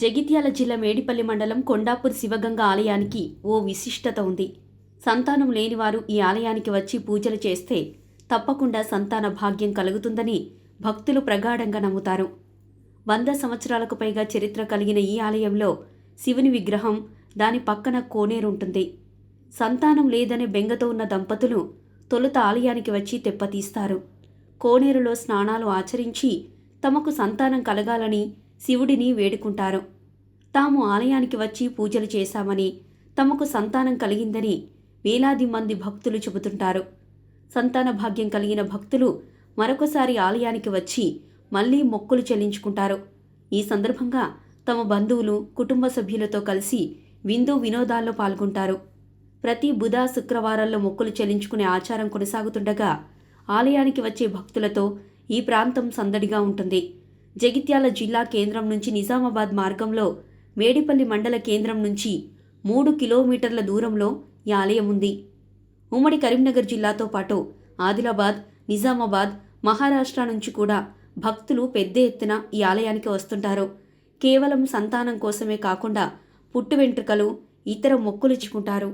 జగిత్యాల జిల్లా మేడిపల్లి మండలం కొండాపూర్ శివగంగ ఆలయానికి ఓ విశిష్టత ఉంది. సంతానం లేనివారు ఈ ఆలయానికి వచ్చి పూజలు చేస్తే తప్పకుండా సంతాన భాగ్యం కలుగుతుందని భక్తులు ప్రగాఢంగా నమ్ముతారు. వంద సంవత్సరాలకు పైగా చరిత్ర కలిగిన ఈ ఆలయంలో శివుని విగ్రహం దాని పక్కన కోనేరుంటుంది సంతానం లేదనే బెంగతో ఉన్న దంపతులు తొలుత ఆలయానికి వచ్చి తెప్పతీస్తారు. కోనేరులో స్నానాలు ఆచరించి తమకు సంతానం కలగాలని శివుడిని వేడుకుంటారు. తాము ఆలయానికి వచ్చి పూజలు చేశామని తమకు సంతానం కలిగిందని వేలాది మంది భక్తులు చెబుతుంటారు. సంతాన భాగ్యం కలిగిన భక్తులు మరొకసారి ఆలయానికి వచ్చి మళ్ళీ మొక్కులు చెల్లించుకుంటారు. ఈ సందర్భంగా తమ బంధువులు కుటుంబ సభ్యులతో కలిసి విందు వినోదాల్లో పాల్గొంటారు. ప్రతి బుధ శుక్రవారాల్లో మొక్కులు చెల్లించుకునే ఆచారం కొనసాగుతుండగా ఆలయానికి వచ్చే భక్తులతో ఈ ప్రాంతం సందడిగా ఉంటుంది. జగిత్యాల జిల్లా కేంద్రం నుంచి నిజామాబాద్ మార్గంలో మేడిపల్లి మండల కేంద్రం నుంచి మూడు కిలోమీటర్ల దూరంలో ఈ ఆలయం ఉంది. ఉమ్మడి కరీంనగర్ జిల్లాతో పాటు ఆదిలాబాద్ నిజామాబాద్ మహారాష్ట్ర నుంచి కూడా భక్తులు పెద్ద ఎత్తున ఈ ఆలయానికి వస్తుంటారు. కేవలం సంతానం కోసమే కాకుండా పుట్టు వెంట్రుకలు ఇతర మొక్కులు ఇచ్చుకుంటారు.